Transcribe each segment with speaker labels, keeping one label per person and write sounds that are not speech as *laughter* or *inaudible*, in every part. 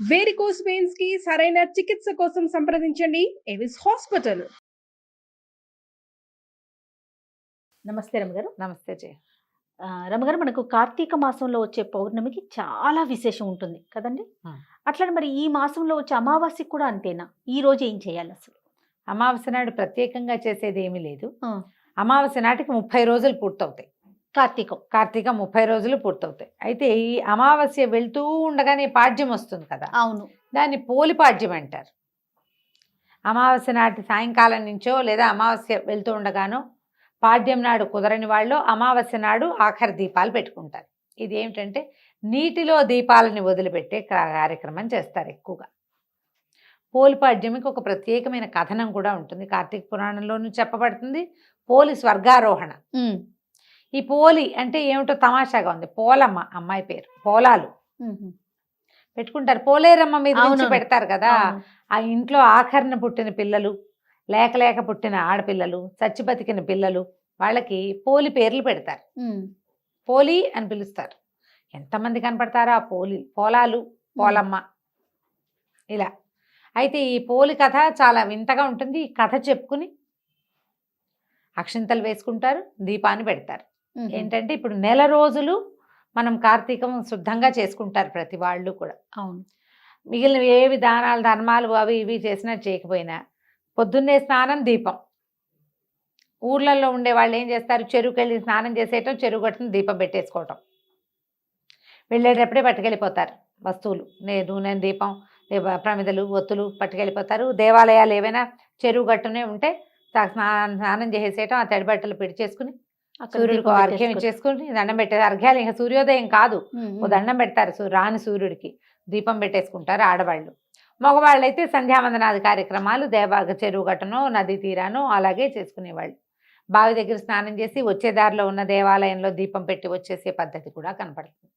Speaker 1: Varicose వెయిన్స్కి సరైన చికిత్స కోసం సంప్రదించండి. ఎవిస్ హాస్పిటల్
Speaker 2: నమస్తే రమగారు.
Speaker 3: నమస్తే జయ.
Speaker 2: రమగారు మనకు కార్తీక మాసంలో వచ్చే పౌర్ణమికి చాలా విశేషం ఉంటుంది కదండి. అట్లనే మరి ఈ మాసంలో వచ్చే అమావాస్యకి కూడా అంతేనా? ఈ రోజు ఏం చేయాలి అసలు?
Speaker 3: అమావాస్య నాడు ప్రత్యేకంగా చేసేది ఏమీ లేదు. అమావాస్య నాటికి ముప్పై రోజులు పూర్తవుతాయి.
Speaker 2: కార్తీకం.
Speaker 3: కార్తీక ముప్పై రోజులు పూర్తవుతాయి. అయితే ఈ అమావాస్య వెళ్తూ ఉండగానే పాడ్యం వస్తుంది కదా?
Speaker 2: అవును.
Speaker 3: దాన్ని పోలి పాడ్యం అంటారు. అమావాస్య నాటి సాయంకాలం నుంచో లేదా అమావాస్య వెళ్తూ ఉండగానో పాడ్యం నాడు కుదరని వాళ్ళు అమావాస్య నాడు ఆఖరి దీపాలు పెట్టుకుంటారు. ఇది ఏమిటంటే నీటిలో దీపాలని వదిలిపెట్టే కార్యక్రమం చేస్తారు ఎక్కువగా. పోలిపాడ్యమికి ఒక ప్రత్యేకమైన కథనం కూడా ఉంటుంది. కార్తీక పురాణంలోనూ చెప్పబడుతుంది. పోలి స్వర్గారోహణ. ఈ పోలి అంటే ఏమిటో తమాషాగా ఉంది. పోలమ్మ అమ్మాయి పేరు. పోలాలు. పెట్టుకుంటారు. పోలేరమ్మ మీద నుంచి. పెడతారు కదా. ఆ ఇంట్లో ఆఖరణ పుట్టిన పిల్లలు లేక లేక పుట్టిన ఆడపిల్లలు చచ్చి బతికిన పిల్లలు వాళ్ళకి పోలి పేర్లు పెడతారు. పోలి అని పిలుస్తారు. ఎంతమంది కనపడతారో ఆ పోలి పోలాలు పోలమ్మ? ఇలా. అయితే ఈ పోలి కథ చాలా వింతగా ఉంటుంది. ఈ కథ చెప్పుకుని అక్షింతలు వేసుకుంటారు దీపాన్ని పెడతారు. ఏంటంటే ఇప్పుడు నెల రోజులు మనం కార్తీకం శుద్ధంగా చేసుకుంటారు ప్రతి వాళ్ళు కూడా.
Speaker 2: అవును.
Speaker 3: మిగిలిన ఏ విధానాలు ధర్మాలు అవి ఇవి చేసినా చేయకపోయినా పొద్దున్నే స్నానం దీపం. ఊర్లలో ఉండే వాళ్ళు ఏం చేస్తారు? చెరువుకి వెళ్ళి స్నానం చేసేయటం చెరువు గట్టున దీపం పెట్టేసుకోవటం. వెళ్ళేటప్పుడే పట్టుకెళ్ళిపోతారు వస్తువులు. నూనె దీపం ప్రమిదలు ఒత్తులు పట్టుకెళ్ళిపోతారు. దేవాలయాలు ఏవైనా చెరువు గట్టునే ఉంటే స్నానం స్నానం చేసేయటం ఆ తడి బట్టలు పిడిచేసుకుని సూర్యుడికి అర్ఘ్యం ఇచ్చేసుకుని దండం పెట్టేది. అర్ఘ్యాలు ఇంకా సూర్యోదయం కాదు. ఓ దండం పెడతారు. రాని సూర్యుడికి దీపం పెట్టేసుకుంటారు ఆడవాళ్ళు. మగవాళ్ళు అయితే సంధ్యావందనాది కార్యక్రమాలు దేవాగ చెరువు గట్టనో నది తీరానో అలాగే చేసుకునేవాళ్ళు. బావి దగ్గర స్నానం చేసి వచ్చే దారిలో ఉన్న దేవాలయంలో దీపం పెట్టి వచ్చేసే పద్ధతి కూడా కనపడుతుంది.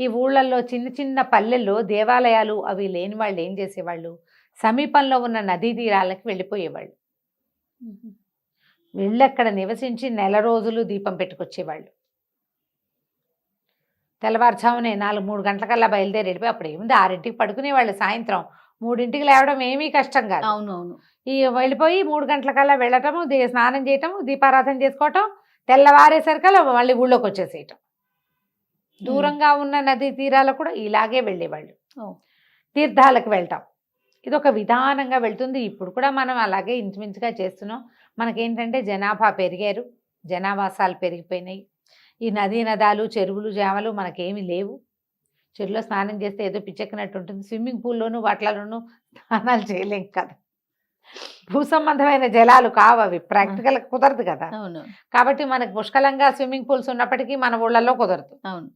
Speaker 3: ఈ ఊళ్ళల్లో చిన్న చిన్న పల్లెల్లో దేవాలయాలు అవి లేని వాళ్ళు ఏం చేసేవాళ్ళు? సమీపంలో ఉన్న నదీ తీరాలకు వెళ్ళిపోయేవాళ్ళు.
Speaker 2: ఉమ్,
Speaker 3: వెళ్ళి అక్కడ నివసించి నెల రోజులు దీపం పెట్టుకొచ్చేవాళ్ళు. తెల్లవారుజామునే నాలుగు మూడు గంటలకల్లా బయలుదేరి వెళ్ళిపోయి అప్పుడు ఏముంది? ఆరింటికి పడుకునేవాళ్ళు సాయంత్రం. మూడింటికి లేవడం ఏమీ కష్టం కాదు.
Speaker 2: అవును అవును
Speaker 3: ఈ వెళ్ళిపోయి మూడు గంటలకల్లా వెళ్ళటము దీ స్నానం చేయటము దీపారాధన చేసుకోవటం తెల్లవారేసరికల్లా మళ్ళీ ఊళ్ళోకి వచ్చేసేయటం. దూరంగా ఉన్న నదీ తీరాలకు కూడా ఇలాగే వెళ్ళేవాళ్ళు. తీర్థాలకు వెళ్ళటం ఇది ఒక విధానంగా వెళ్తుంది. ఇప్పుడు కూడా మనం అలాగే ఇంచుమించుగా చేస్తున్నాం. మనకేంటంటే జనాభా పెరిగారు జనావాసాలు పెరిగిపోయినాయి. ఈ నదీ నదాలు చెరువులు జామలు మనకేమీ లేవు. చెరువులో స్నానం చేస్తే ఏదో పిచ్చెక్కినట్టు ఉంటుంది. స్విమ్మింగ్ పూల్లోనూ వాటిలోనూ స్నానాలు చేయలేం కదా. భూ సంబంధమైన జలాలు కావు అవి. ప్రాక్టికల్ కుదరదు కదా.
Speaker 2: అవును.
Speaker 3: కాబట్టి మనకు పుష్కలంగా స్విమ్మింగ్ పూల్స్ ఉన్నప్పటికీ మన ఊళ్ళల్లో కుదరదు.
Speaker 2: అవును.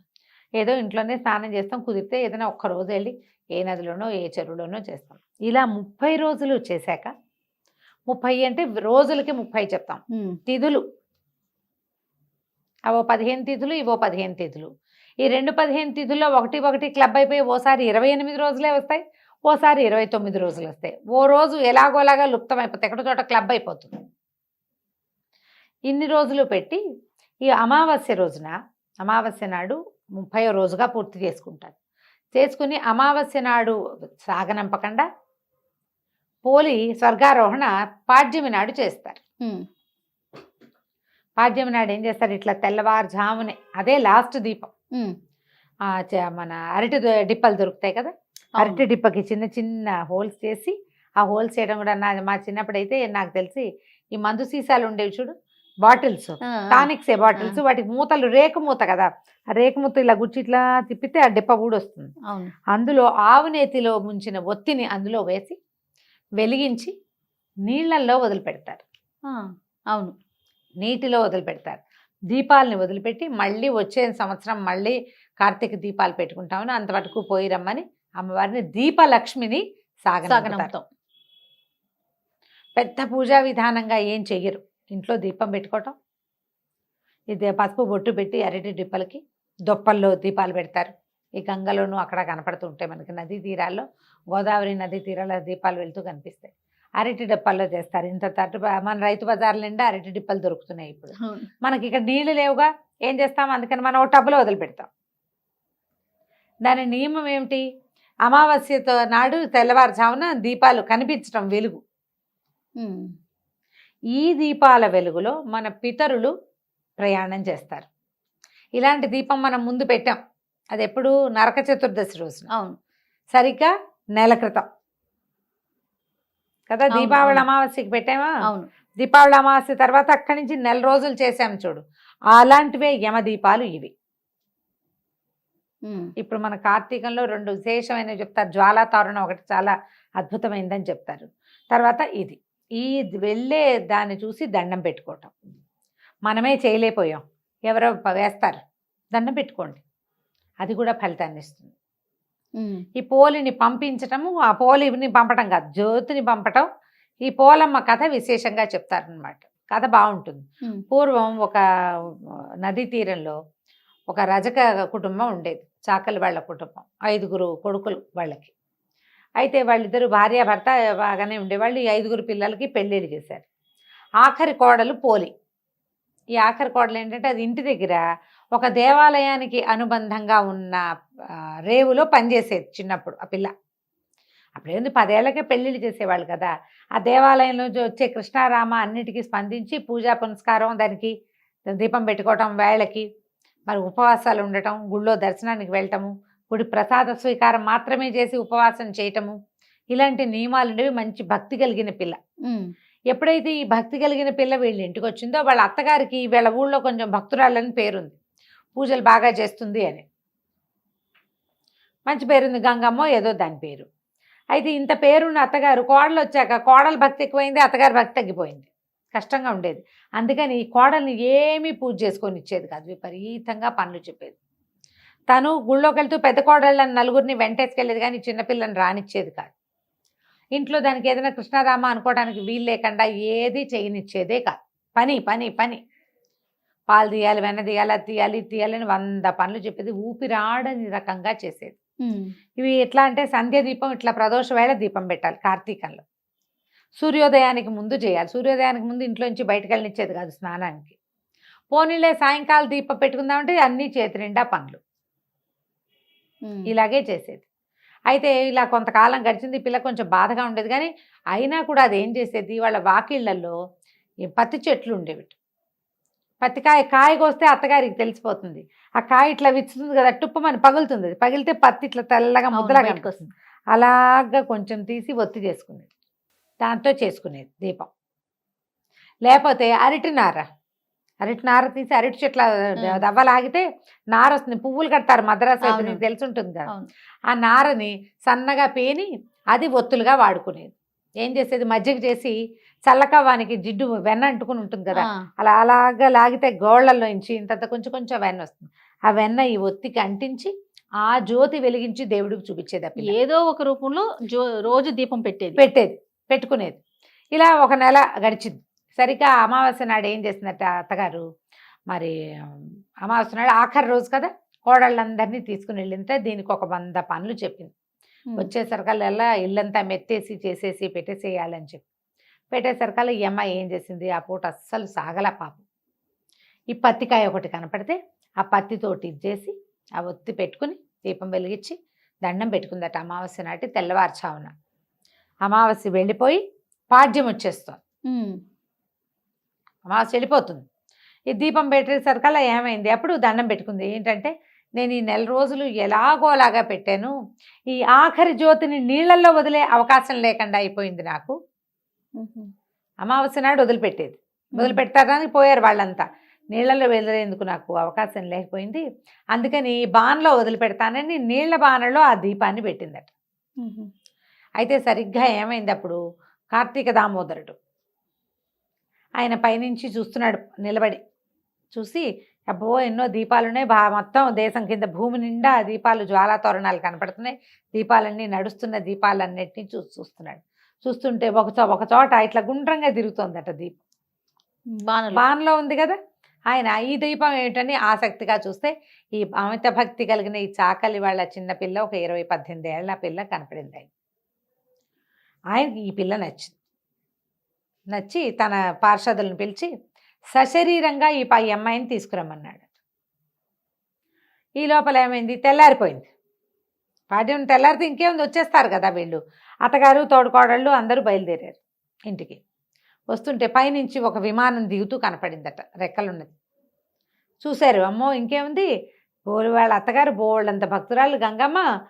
Speaker 3: ఏదో ఇంట్లోనే స్నానం చేస్తాం కుదిరితే ఏదైనా ఒక్క రోజు వెళ్ళి ఏ నదిలోనో ఏ చెరువులోనో చేస్తాం. ఇలా ముప్పై రోజులు చేశాక ముప్పై అంటే రోజులకి ముప్పై చెప్తాం. తిథులు. అవో పదిహేను తిథులు ఇవో పదిహేను తిథులు. ఈ రెండు పదిహేను తిథుల్లో ఒకటి ఒకటి క్లబ్ అయిపోయి ఓసారి ఇరవై ఎనిమిది రోజులే వస్తాయి ఓసారి ఇరవై తొమ్మిది రోజులు వస్తాయి. ఓ రోజు ఎలాగోలాగా లుప్తం అయిపోతాయి ఎక్కడో చోట క్లబ్ అయిపోతుంది. ఇన్ని రోజులు పెట్టి ఈ అమావాస్య రోజున అమావాస్య నాడు ముప్పై రోజుగా పూర్తి చేసుకుంటారు. చేసుకుని అమావాస్య నాడు సాగనంపకుండా పోలి స్వర్గారోహణ పాడ్యమి నాడు చేస్తారు. పాడ్యమి నాడు ఏం చేస్తారు? ఇట్లా తెల్లవారుజామునే అదే లాస్ట్ దీపం. మన అరటి డిప్పలు దొరుకుతాయి కదా? అరటి డిప్పకి చిన్న చిన్న హోల్స్ చేసి ఆ హోల్స్ చేయడం కూడా నా మా చిన్నప్పుడైతే నాకు తెలిసి ఈ మందు సీసాలు ఉండేవి చూడు బాటిల్స్. టానిక్స్ ఏ బాటిల్స్. వాటికి మూతలు రేకు మూత కదా? ఆ రేకు మూత ఇలా గుచ్చి ఇట్లా తిప్పితే ఆ డిప్ప ఊడొస్తుంది.
Speaker 2: అవును.
Speaker 3: అందులో ఆవు నేతిలో ముంచిన ఒత్తిని అందులో వేసి వెలిగించి నీళ్ళల్లో వదిలిపెడతారు.
Speaker 2: అవును.
Speaker 3: నీటిలో వదిలిపెడతారు. దీపాలని వదిలిపెట్టి మళ్ళీ వచ్చే సంవత్సరం మళ్ళీ కార్తీక దీపాలు పెట్టుకుంటామని అంతవరకు పోయి రమ్మని అమ్మవారిని దీపలక్ష్మిని
Speaker 2: సాగనంపుతాం.
Speaker 3: పెద్ద పూజా విధానంగా ఏం చెయ్యరు. ఇంట్లో దీపం పెట్టుకోవటం ఇది పసుపు బొట్టు పెట్టి అరటి డిప్పలకి దొప్పల్లో దీపాలు పెడతారు. ఈ గంగలోనూ అక్కడ కనపడుతూ ఉంటాయి మనకి నదీ తీరాల్లో. గోదావరి నదీ తీరాల దీపాలు వెళ్తూ కనిపిస్తాయి. అరటి డిప్పల్లో చేస్తారు. ఇంత తట్టు మన రైతు బజార్ల నిండా అరటి డిప్పలు దొరుకుతున్నాయి ఇప్పుడు. మనకి ఇక్కడ నీళ్ళు లేవుగా ఏం చేస్తాం? అందుకని మనం ఓ టబ్బులో వదిలిపెడతాం. దాని నియమం ఏమిటి? అమావాస్యతో నాడు తెల్లవారుజామున దీపాలు కనిపించటం వెలుగు. ఈ దీపాల వెలుగులో మన పితరులు ప్రయాణం చేస్తారు. ఇలాంటి దీపం మనం ముందు పెట్టాం. అది ఎప్పుడు నరక చతుర్దశి రోజున.
Speaker 2: అవును.
Speaker 3: సరిగ్గా నెల క్రితం. కదా దీపావళి. అమావాస్యకి పెట్టామా?
Speaker 2: అవును.
Speaker 3: దీపావళి అమావాస్య తర్వాత అక్కడి నుంచి నెల రోజులు చేసాం చూడు. అలాంటివే యమ దీపాలు ఇవి. ఇప్పుడు మన కార్తీకంలో రెండు విశేషమైనవి చెప్తారు. జ్వాలా తోరణం ఒకటి చాలా అద్భుతమైందని చెప్తారు. తర్వాత ఇది. ఈ వెళ్ళే దాన్ని చూసి దండం పెట్టుకోవటం. మనమే చేయలేకపోయాం. ఎవరో వేస్తారు. దండం పెట్టుకోండి. అది కూడా ఫలితాన్ని ఇస్తుంది. ఈ పోలిని పంపించటము ఆ పోలిని పంపటం కాదు జ్యోతిని పంపటం. ఈ పోలమ్మ కథ విశేషంగా చెప్తారనమాట కథ బాగుంటుంది. పూర్వం ఒక నదీ తీరంలో ఒక రజక కుటుంబం ఉండేది చాకలి వాళ్ళ కుటుంబం ఐదుగురు కొడుకులు వాళ్ళకి. అయితే వాళ్ళిద్దరు భార్యాభర్త బాగానే ఉండేవాళ్ళు. ఈ ఐదుగురు పిల్లలకి పెళ్ళిళ్ళు చేశారు. ఆఖరి కోడలు పోలి. ఈ ఆఖరి కోడలు ఏంటంటే అది ఇంటి దగ్గర ఒక దేవాలయానికి అనుబంధంగా ఉన్న రేవులో పనిచేసేది చిన్నప్పుడు ఆ పిల్ల. అప్పుడేంది పదేళ్ళకే పెళ్ళిళ్ళు చేసేవాళ్ళు కదా. ఆ దేవాలయంలో వచ్చే కృష్ణారామ అన్నిటికీ స్పందించి పూజా పునస్కారం దానికి దీపం పెట్టుకోవటం వేళకి మరి ఉపవాసాలు ఉండటం గుళ్ళో దర్శనానికి వెళ్ళటము గుడి ప్రసాద స్వీకారం మాత్రమే చేసి ఉపవాసం చేయటము. ఇలాంటి నియమాలు ఉండేవి. మంచి భక్తి కలిగిన పిల్ల. ఎప్పుడైతే ఈ భక్తి కలిగిన పిల్ల వీళ్ళ ఇంటికి వచ్చిందో వాళ్ళ అత్తగారికి వీళ్ళ ఊళ్ళో కొంచెం భక్తురాలని పేరుంది. పూజలు బాగా చేస్తుంది అని. మంచి పేరుంది గంగమ్మ ఏదో దాని పేరు. అయితే ఇంత పేరున్న అత్తగారు కోడలు వచ్చాక కోడలు భక్తి ఎక్కువైంది అత్తగారి భక్తి తగ్గిపోయింది. కష్టంగా ఉండేది. అందుకని ఈ కోడల్ని ఏమీ పూజ చేసుకొని ఇచ్చేది కాదు విపరీతంగా పనులు చెప్పేది. తను గుళ్ళోకి వెళ్తూ పెద్ద కోడళ్ళని నలుగురిని వెంటేసుకెళ్ళేది కానీ చిన్నపిల్లని రానిచ్చేది కాదు. ఇంట్లో దానికి ఏదైనా కృష్ణారామ అనుకోవడానికి వీలు లేకుండా ఏది చేయనిచ్చేదే కాదు. పని పని పని. పాలు తీయాలి వెన్న తీయాలి అది తీయాలి ఇది తీయాలి అని వంద పనులు చెప్పేది. ఊపిరాడని రకంగా చేసేది. ఇవి ఎట్లా అంటే సంధ్య దీపం ఇట్లా ప్రదోష వేళ దీపం పెట్టాలి కార్తీకంలో. సూర్యోదయానికి ముందు చేయాలి. సూర్యోదయానికి ముందు ఇంట్లోంచి బయటకు వెళ్ళనిచ్చేది కాదు స్నానానికి. పోనీలే సాయంకాలం దీపం పెట్టుకుందామంటే అన్నీ చేతి నిండా పనులు. ఇలాగే చేసేది. అయితే ఇలా కొంతకాలం గడిచింది పిల్ల కొంచెం బాధగా ఉండేది. కానీ అయినా కూడా అది ఏం చేసేది వాళ్ళ వాకిళ్ళల్లో పత్తి చెట్లు ఉండేవి పత్తి కాయ కోస్తే అత్తగారికి తెలిసిపోతుంది. ఆ కాయ ఇట్లా విచ్చుతుంది కదా టుప్పమని పగులుతుంది. అది పగిలితే పత్తి ఇట్లా తెల్లగా
Speaker 2: బయటకు వస్తుంది.
Speaker 3: అలాగా కొంచెం తీసి ఒత్తి చేసుకునేది. దాంతో చేసుకునేది దీపం. లేకపోతే అరటి నార అరటి నార తీసి అరటి చెట్ల. దవ్వలాగితే నార వస్తుంది. పువ్వులు కడతారు మద్రాసు. నీకు తెలిసి ఉంటుంది కదా. ఆ నారని సన్నగా పేని అది ఒత్తులుగా వాడుకునేది. ఏం చేసేది? మజ్జిగ చేసి చల్లకవ్వానికి జిడ్డు వెన్న అంటుకుని ఉంటుంది కదా. అలా అలాగా లాగితే గోళ్ళలో నుంచి ఇంతంత కొంచెం కొంచెం వెన్న వస్తుంది. ఆ వెన్న ఈ ఒత్తికి అంటించి ఆ జ్యోతి వెలిగించి దేవుడికి చూపించేది
Speaker 2: ఏదో ఒక రూపంలో జో రోజు దీపం పెట్టేది.
Speaker 3: పెట్టేది పెట్టుకునేది. ఇలా ఒక నెల గడిచింది. సరిగ్గా అమావాస్య నాడు ఏం చేసిందట అత్తగారు? మరి అమావాస్య నాడు ఆఖరి రోజు కదా కోడళ్ళందరినీ తీసుకుని వెళ్ళింటే దీనికి ఒక వంద పనులు చెప్పింది. వచ్చేసరికల్లా ఇల్లంతా మెత్తేసి చేసేసి పెట్టేసేయాలని చెప్పి. పెట్టేసరికల్లా ఈ అమ్మాయి ఏం చేసింది? ఆ పూట అస్సలు సాగల పాపం. ఈ పత్తికాయ ఒకటి కనపడితే ఆ పత్తితోటి ఇచ్చేసి ఆ ఒత్తి పెట్టుకుని దీపం వెలిగించి దండం పెట్టుకుందట అమావాస్య నాటి తెల్లవారుచావున అమావాస్య వెళ్ళిపోయి పాడ్యం వచ్చేస్తుంది. అమావాస్య వెళ్ళిపోతుంది. ఈ దీపం పెట్టేసరికల్లా ఏమైంది? అప్పుడు దండం పెట్టుకుంది. ఏంటంటే నేను ఈ నెల రోజులు ఎలాగోలాగా పెట్టాను. ఈ ఆఖరి జ్యోతిని నీళ్ళల్లో వదిలే అవకాశం లేకుండా అయిపోయింది నాకు. అమావాస్య నాడు వదిలిపెట్టేది. వదిలిపెడతారని పోయారు వాళ్ళంతా. నీళ్ళల్లో వదిలేందుకు నాకు అవకాశం లేకపోయింది. అందుకని బాణలో వదిలిపెడతానని నీళ్ళ బాణలో ఆ దీపాన్ని పెట్టిందట. అయితే సరిగ్గా ఏమైంది అప్పుడు? కార్తీక దామోదరుడు. ఆయన పైనుంచి చూస్తున్నాడు నిలబడి. చూసి అబ్బో ఎన్నో దీపాలున్నాయి. బా మొత్తం దేశం కింద భూమి నిండా దీపాలు జ్వాలా తోరణాలు కనపడుతున్నాయి. దీపాలన్నీ నడుస్తున్న దీపాలన్నిటినీ చూ చూస్తున్నాడు. చూస్తుంటే ఒక ఒక చోట ఇట్లా గుండ్రంగా తిరుగుతోందట దీపం.
Speaker 2: బాణలు
Speaker 3: ఉంది కదా? ఆయన ఈ దీపం ఏమిటని ఆసక్తిగా చూస్తే ఈ అమిత భక్తి కలిగిన ఈ చాకలి వాళ్ళ చిన్న పిల్ల ఒక ఇరవై పద్దెనిమిది ఏళ్ళ పిల్ల కనపడింది ఆయన ఆయనకి ఈ పిల్ల నచ్చింది. నచ్చి తన పార్షదులను పిలిచి సశరీరంగా ఈ పై అమ్మాయిని తీసుకురమ్మన్నాడు. ఈ లోపల ఏమైంది? తెల్లారిపోయింది. పాడ్యం తెల్లారితే ఇంకేముంది? వచ్చేస్తారు కదా వీళ్ళు. అత్తగారు తోడుకోడళ్ళు అందరూ బయలుదేరారు ఇంటికి. వస్తుంటే పైనుంచి ఒక విమానం దిగుతూ కనపడిందట రెక్కలున్నది. చూశారు అమ్మో ఇంకేముంది? బోలు వాళ్ళ అత్తగారు బోళ్ళంత భక్తురాలు గంగమ్మ.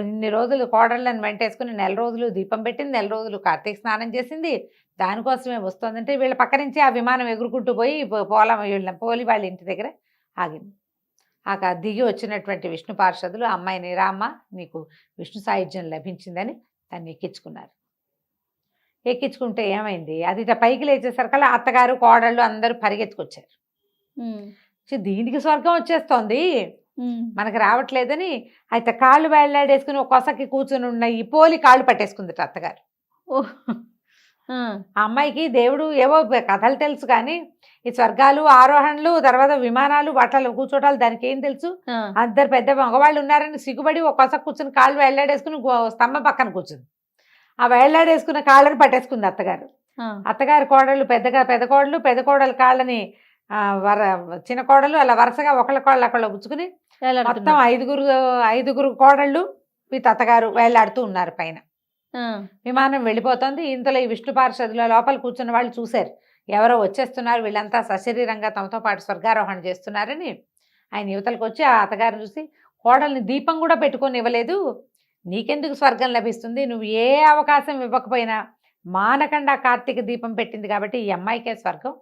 Speaker 3: ఇన్ని రోజులు కోడళ్ళని వెంటేసుకుని నెల రోజులు దీపం పెట్టింది నెల రోజులు కార్తీక స్నానం చేసింది. దానికోసమే వస్తుందంటే వీళ్ళ పక్క నుంచి ఆ విమానం ఎగురుకుంటూ పోయి పో- పోలం వీళ్ళ పోలి వాళ్ళ ఇంటి దగ్గర ఆగింది. ఆక దిగి వచ్చినటువంటి విష్ణు పార్షదులు అమ్మాయిని రామ్మ నీకు విష్ణు సాయుధ్యం లభించిందని దాన్ని ఎక్కించుకున్నారు. ఎక్కించుకుంటే ఏమైంది? అది ఇట్లా పైకి లేచేసరికల్లా అత్తగారు కోడళ్ళు అందరూ పరిగెత్తుకొచ్చారు. దీనికి స్వర్గం వచ్చేస్తోంది. మనకు రావట్లేదని అయితే కాళ్ళు వేళ్ళాడేసుకుని ఒక కొసకి కూర్చుని ఉన్న ఈ పోలి కాళ్ళు పట్టేసుకుంది అత్తగారు.
Speaker 2: ఆ,
Speaker 3: అమ్మాయికి దేవుడు ఏవో కథలు తెలుసు కానీ ఈ స్వర్గాలు ఆరోహణలు తర్వాత విమానాలు వాటిలో కూర్చోటాలు దానికి ఏం తెలుసు అందరు పెద్ద మగవాళ్ళు ఉన్నారని సిగ్గుపడి ఒక కొస కూర్చుని కాళ్ళు వేళ్ళాడేసుకుని గో- స్తంభం పక్కన కూర్చుంది. ఆ వేళ్ళాడేసుకున్న కాళ్ళని పట్టేసుకుంది అత్తగారు. అత్తగారి కోడళ్ళు పెద్దగా పెద్ద కోడలు పెద్ద కోడలు కాళ్ళని వర చిన్న కోడలు అలా వరుసగా ఒకళ్ళ కోళ్ళు ఒకళ్ళ గుచ్చుకుని మొత్తం. ఐదుగురు ఐదుగురు కోడళ్ళు విత్ అత్తగారు వేళ్ళాడుతూ ఉన్నారు పైన. విమానం వెళ్ళిపోతుంది. ఇంతలో ఈ విష్ణు పార్షదుల లోపల కూర్చున్న వాళ్ళు చూశారు. ఎవరో వచ్చేస్తున్నారు. వీళ్ళంతా సశరీరంగా తమతో పాటు స్వర్గారోహణ చేస్తున్నారని. ఆయన యువతలకు వచ్చి ఆ అత్తగారిని చూసి కోడల్ని దీపం కూడా పెట్టుకొని ఇవ్వలేదు. నీకెందుకు స్వర్గం లభిస్తుంది? నువ్వు ఏ అవకాశం ఇవ్వకపోయినా మానకండా కార్తీక దీపం పెట్టింది కాబట్టి ఈ అమ్మాయికే స్వర్గం.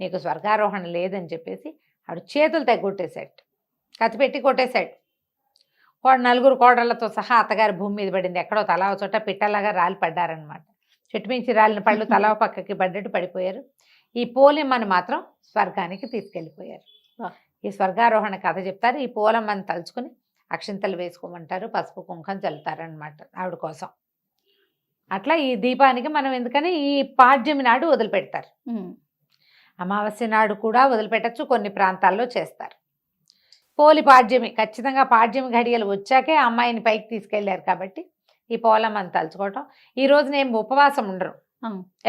Speaker 3: నీకు స్వర్గారోహణ లేదని చెప్పేసి ఆడు చేతులు తెగొట్టేశాడు. కత్తిపెట్టి కొట్టేశాడు. కోడ నలుగురు కోడళ్ళతో సహా అత్తగారి భూమి మీద పడింది. ఎక్కడో తలా ఒక చోట పిట్టలాగా రాలి పడ్డారనమాట చెట్టు మించి రాలిన పళ్ళు తలా ఒక *laughs* పక్కకి పడ్డట్టు పడిపోయారు. ఈ పోలిమ్మని మాత్రం స్వర్గానికి తీసుకెళ్ళిపోయారు. ఈ స్వర్గారోహణ కథ చెప్తారు. ఈ పోలమ్మని తలుచుకుని అక్షింతలు వేసుకోమంటారు. పసుపు కుంకం చల్లుతారనమాట ఆవిడ కోసం. అట్లా ఈ దీపానికి మనం ఎందుకని ఈ పాడ్యమి నాడు వదిలిపెడతారు. అమావాస్య నాడు కూడా వదిలిపెట్టచ్చు. కొన్ని ప్రాంతాల్లో చేస్తారు. పోలి పాడ్యమి ఖచ్చితంగా పాడ్యమి ఘడియలు వచ్చాకే అమ్మాయిని పైకి తీసుకెళ్ళారు కాబట్టి ఈ పోలమ్మని తలుచుకోవటం. ఈ రోజున ఏం ఉపవాసం ఉండరు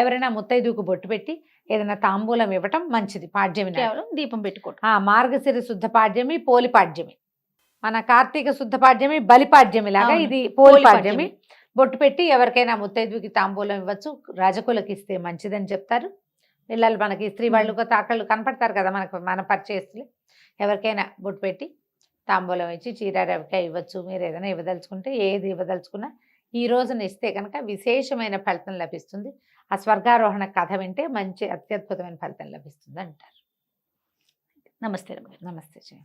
Speaker 3: ఎవరైనా ముత్తైదుకు బొట్టు పెట్టి ఏదైనా తాంబూలం ఇవ్వటం మంచిది పాడ్యమి.
Speaker 2: కేవలం దీపం పెట్టుకోవటం.
Speaker 3: ఆ మార్గశిర శుద్ధ పాడ్యమి పోలి పాడ్యమి. మన కార్తీక శుద్ధ పాడ్యమి బలి పాడ్యమి లాగా. ఇది పోలి పాడ్యమి. బొట్టు పెట్టి ఎవరికైనా ముత్తైదుకి తాంబూలం ఇవ్వచ్చు. రాజకులకు ఇస్తే మంచిదని చెప్తారు. పిల్లలు మనకి స్త్రీ వాళ్ళు కొత్త అక్కళ్ళు కనపడతారు కదా మనకు మన పరిచయస్తులు. ఎవరికైనా బొట్టు పెట్టి తాంబూలం ఇచ్చి చీర రవికాయ ఇవ్వచ్చు. మీరు ఏదైనా ఇవ్వదలుచుకుంటే ఏది ఇవ్వదలుచుకున్నా ఈ రోజున ఇస్తే కనుక విశేషమైన ఫలితం లభిస్తుంది. ఆ స్వర్గారోహణ కథ వింటే మంచి అత్యద్భుతమైన ఫలితం లభిస్తుంది అంటారు
Speaker 2: నమస్తే
Speaker 3: నమస్తే జయ.